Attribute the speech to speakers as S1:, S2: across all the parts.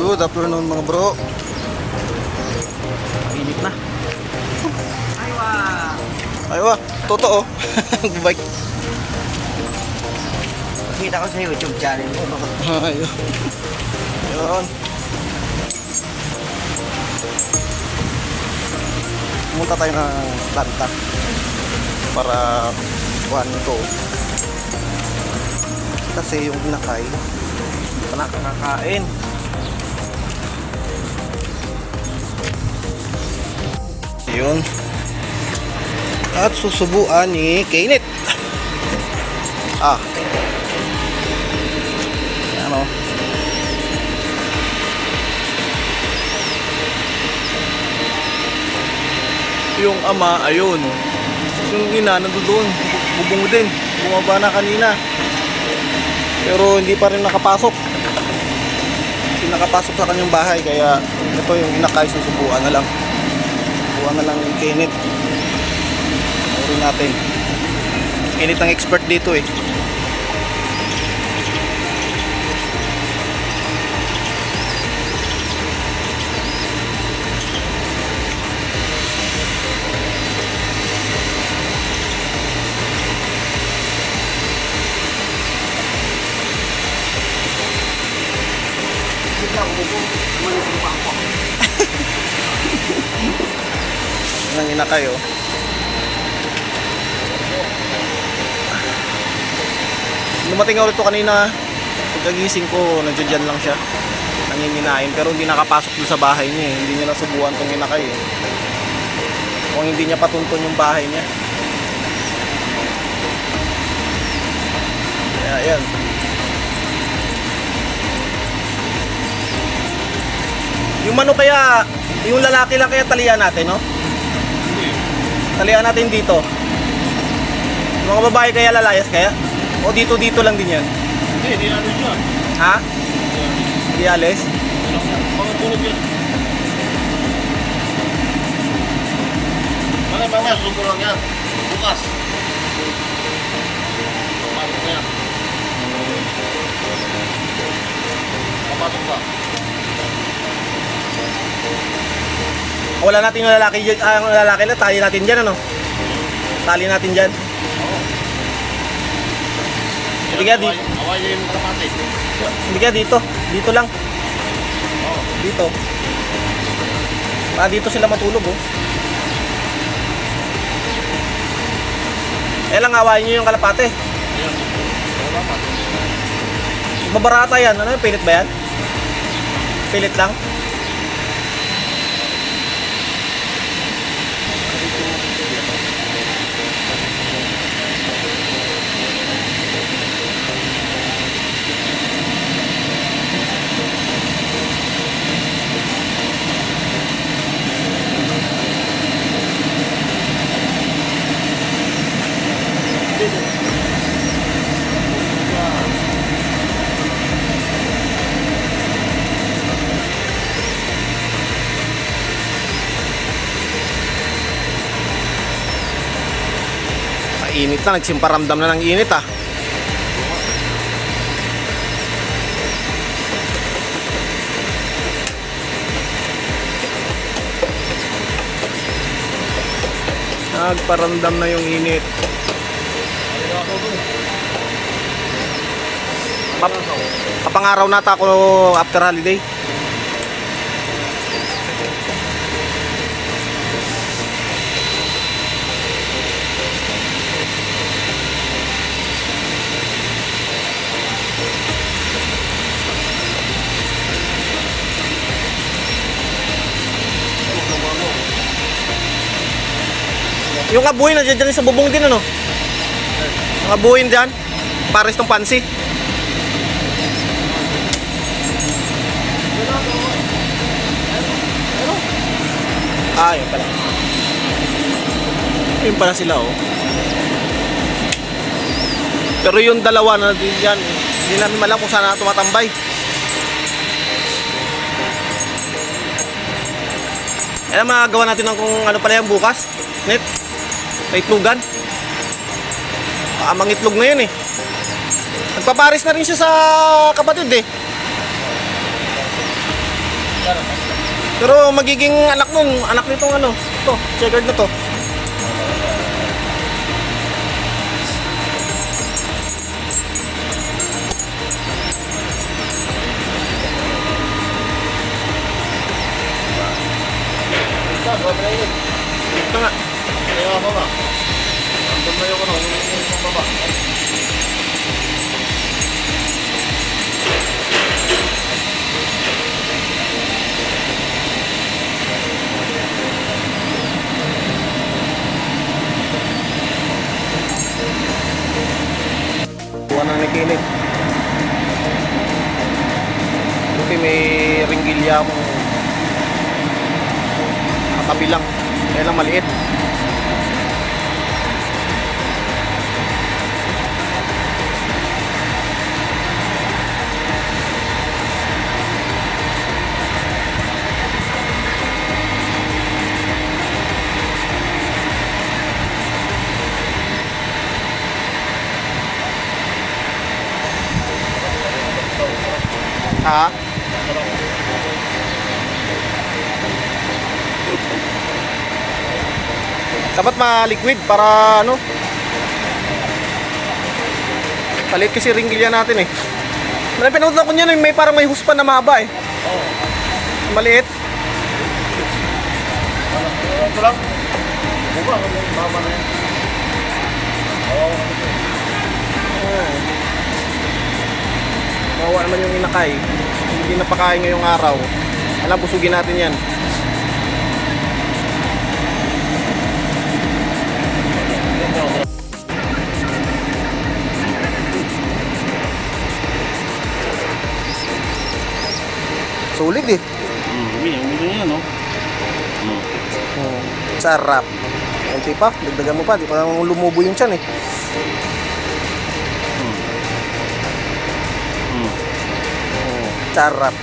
S1: Good afternoon mga bro. Init na.
S2: Aywa!
S1: Aywa, totoo. Bike.
S2: Kita ko sa YouTube channel mo.
S1: Ayun. Ayun. Pumunta tayo ng planta para kuhan ito. Kasi yung pa nakakakain. Yun. At susubuan ni Kainit. Ah, ano yung ama ayun. Yung ina nandoon bubong din. Bumaba na kanina. Pero hindi pa rin nakapasok. Hindi nakapasok sa kanyang bahay kaya ito yung inakay susubuan na lang susubuan na lang yung kinit Uri natin. Kinit ng expert dito eh ng inakay oh. Dumating ako rito kanina, pagkagising ko, nandiyan dyan lang siya. Nanginginain, pero hindi nakapasok dun sa bahay niya eh. Hindi niya nasubuan tong inakay eh. Kung hindi niya patuntun yung bahay niya. Kaya yan. Yung ano kaya, yung lalaki lang kaya talian natin, no? Talian natin dito. Mga babae kaya lalayas kaya? O dito dito lang din yan?
S3: Hindi, hindi natin siya.
S1: Ha? Di alis?
S3: Mga tulog yan. Mamaya, mamaya, sugo lang yan. Bukas. Papasok na yan. Papasok ka.
S1: Wala natin yung lalaki dyan, ah, yung lalaki na, tali natin dyan, ano? Tali natin dyan. Hindi kaya di-
S3: Away- niya yung kalapate.
S1: Hindi kaya dito. Dito lang. Dito. Ah, dito sila matulog, oh. Eh lang, awayin nyo yung kalapate.
S3: Kalapate.
S1: Mabarata yan. Ano yung pilit ba yan? Pilit lang? Mainit na. Nagsimparamdam na ng init, ah. Nagparamdam na yung init. Pap kapangaraw nata ako after holiday. Yung abuhin nandiyan dyan sa bubong din ano? Yung abuhin dyan. Pares tong pansi. Ah, yun pala. Yun pala sila oh. Pero yung dalawa na yan, hindi namin malam kung saan na tumatambay. Alam magagawa natin ng kung ano pala yan bukas. Net. May itlogan. Baka mangitlog na yun eh. Nagpaparis na rin siya sa kapatid eh. Pero magiging anak nung, anak nitong ano, to, checkered na to.
S3: Ito, na yun.
S1: Ito nga.
S3: Kaya ako na. Yung yung baba.
S1: Buwan na ni Kenneth. Buti may ringgilya akong katabi lang. Kaya lang maliit. Ha? Dapat ma-liquid para ano? Palit kasi ringgilya natin eh. May pinunod ko niyan, may parang may huspan na mahaba eh. Maliit.
S3: Ito lang. Buka, mama na yun. Oo.
S1: Mawa naman yung inakay. Hindi napakain ngayong araw. Alam, busugin natin yan. Sulit eh.
S3: Hmm, umi, umi na yan, no? Hmm.
S1: Sarap. Kunti pa, dagdagan mo pa. Di pa lumubo yung tiyan eh. Sarap.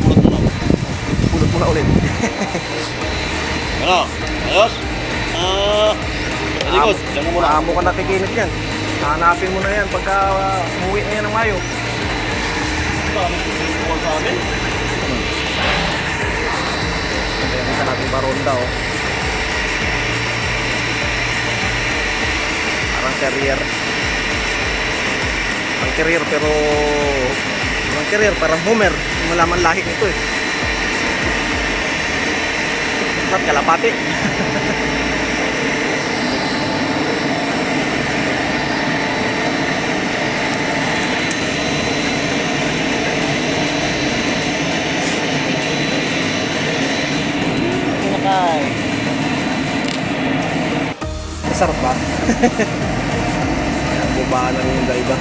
S3: Pulot mo na.
S1: Pulot mo na ulit.
S3: Ano? Ayos? Ah, sa likod. Diyan mo muna.
S1: Amo ka nakikinit yan. Hanapin mo na yan pagka uh, umuwi na yan ng Mayo.
S3: Ito, ano susubukan sa amin?
S1: Kaya isa natin baronda oh. Parang carrier. Parang carrier pero parang carrier parang Homer. Hindi malaman lahi nito eh. Sat kalapati. Masarap ba? Bubaan na rin yung iba.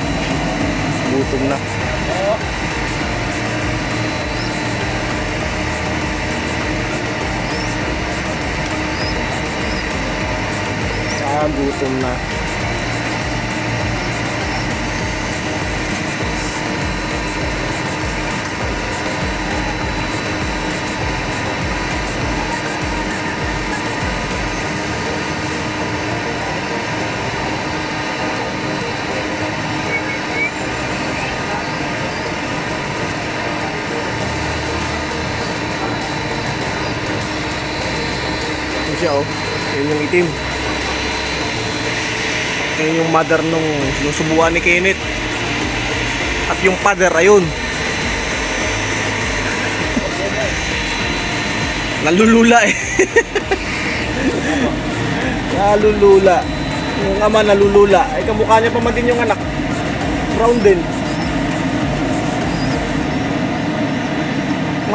S1: Gutom na. Ah, gutom na. Siya oh. Yun yung itim. Yun yung mother nung, nung subuan ni Kenneth. At yung father, ayun. Nalulula eh. nalulula. Yung ama nalulula. Ay kamukha niya pa man din yung anak. Brown din.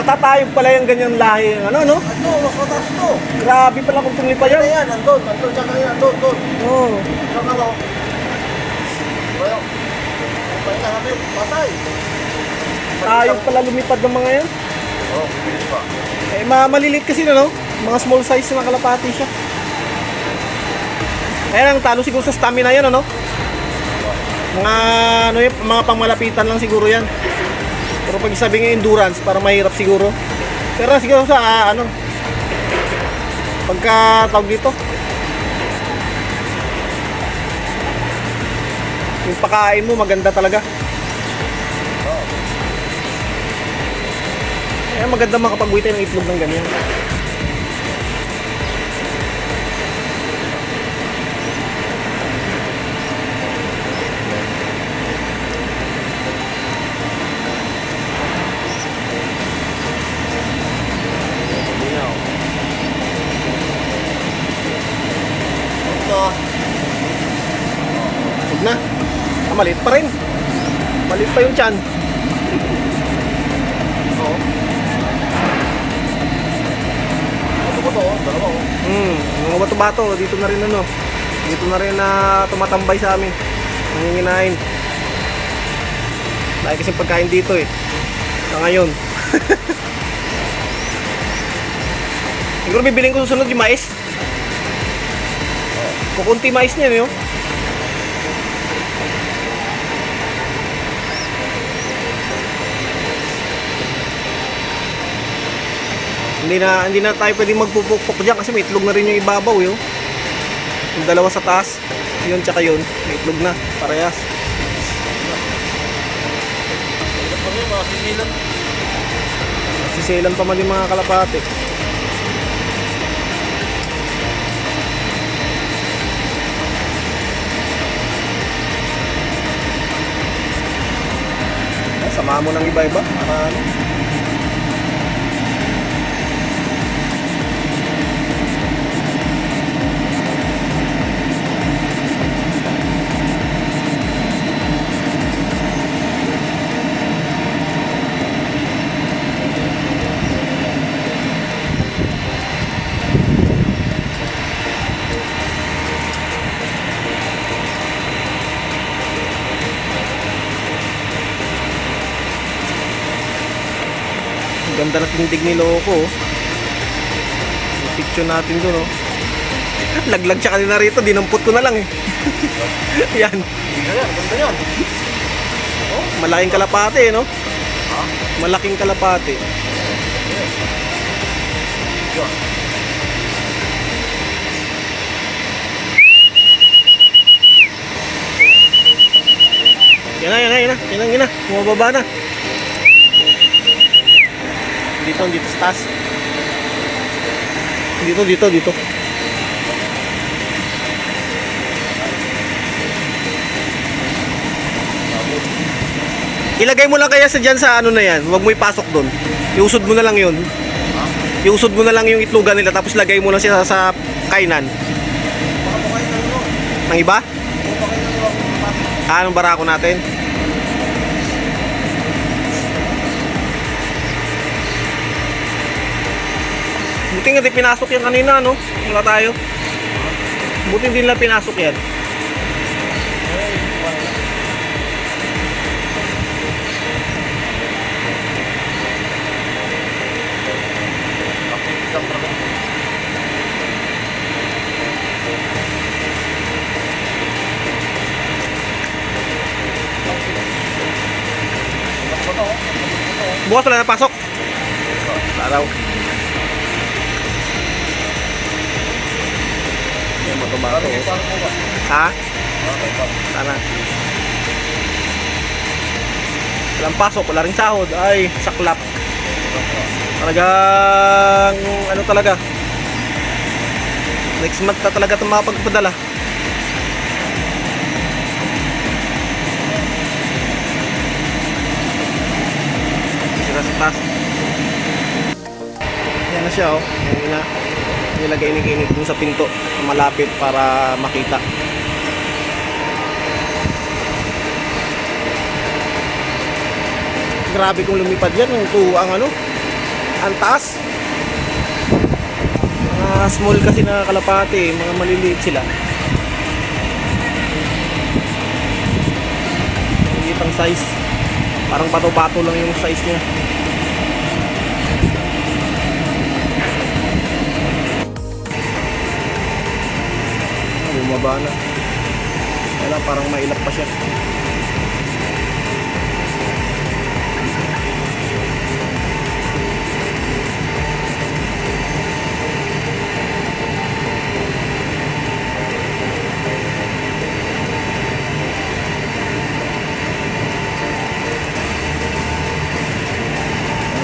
S1: Matatayog pala yung ganyang lahi. Ano, no?
S3: Ito, mas mataas to.
S1: Grabe pala kung tumipa
S3: Ano
S1: yan.
S3: yan? Andun, andun, siya kanina, andun, andun.
S1: Oo.
S3: Ano ka mo? Bayo. Bayo na natin, patay.
S1: Tayog pala lumipad ng mga yan.
S3: Oo, bilis pa.
S1: Eh, ma maliliit kasi na, no? Mga small size na kalapati siya. Ayan ang talo siguro sa stamina yan, ano? Mga, ano yun, mga pangmalapitan lang siguro yan. Pero pag sabi ng endurance, para mahirap siguro. Pero siguro sa, ah, ano, pagka tawag dito, yung pakain mo maganda talaga. Eh, maganda makapag-witay ng itlog ng ganyan.
S3: Ito.
S1: Huwag na. Ah, maliit pa rin. Maliit pa yung chan.
S3: Oo. Ito ba to? oh?
S1: Hmm, mga bato-bato, dito na rin ano. Dito na rin na tumatambay sa amin. Nanginginain. Lagi kasi pagkain dito eh. Na ngayon. Siguro bibiling ko susunod yung mais. Kukunti mais niya, no? Hindi na hindi na tayo pwedeng magpupukpok diyan kasi may itlog na rin yung ibabaw, yo. Yung dalawa sa taas, yun tsaka yun, may itlog na, parehas.
S3: Sisilan.
S1: Pa man yung mga kalapate. Sama mo ng iba-iba. Para ano? Ganda na tindig ni Loco. picture natin doon, oh. Laglag siya kanina rito, dinampot ko na lang eh. Yan.
S3: Ganda yan.
S1: Oh, malaking kalapate, eh, no? Malaking kalapate.
S3: Yan.
S1: Yan na, yan na, yan na. Yan na, yan na. Bumababa na. Dito, dito sa taas. Dito, dito, dito. Ilagay mo lang kaya sa dyan sa ano na yan. Huwag mo ipasok doon. Iusod mo na lang yun. Iusod mo na lang yung itlogan nila tapos lagay mo lang siya sa, sa kainan.
S3: Ng
S1: iba? Ah, anong barako natin? Buti nga di pinasok yan kanina, no? Wala tayo. Buti hindi nila pinasok yan.
S3: Lang?
S1: Bukas wala na pasok. Araw. Yan,
S3: ba?
S1: Ha? Sana. Walang pasok, wala rin sahod. Ay, saklap. Talagang, ano talaga. Next month na talaga ito makapagpadala. Sila sa taas. Yan na siya oh. Yan na. Nilagay ni Kinig dun sa pinto malapit para makita. Grabe kung lumipad yan yung to ang ano ang taas. Mga small kasi na kalapate mga maliliit sila. Maliit ang size. Parang bato-bato lang yung size niya bumaba na. Wala parang mailap pa siya.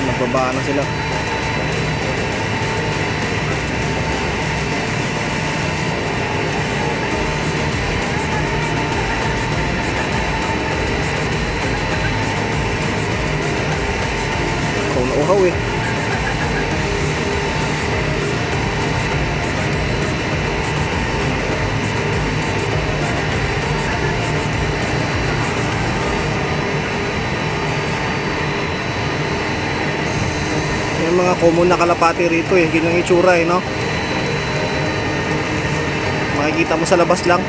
S1: Nagbaba na sila. Yung mga common na kalapati rito eh, ganyang itsura eh, no? Makikita mo sa labas lang.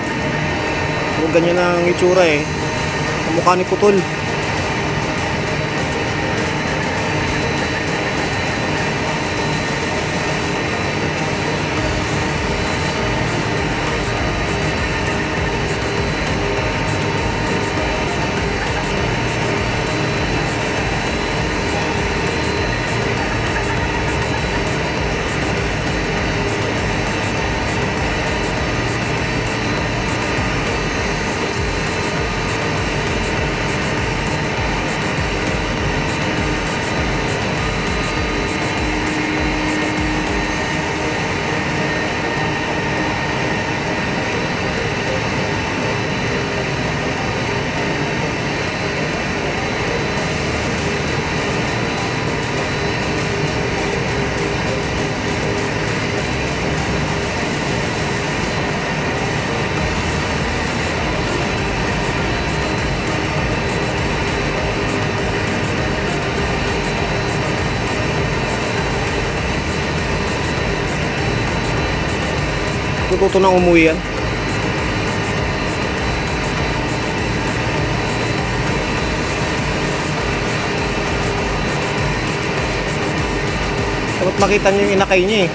S1: Kung ganyan ang itsura eh. Ang mukha ni Putol. Tututo nang umuwi yan. Dapat makita niyo yung inakay niya eh.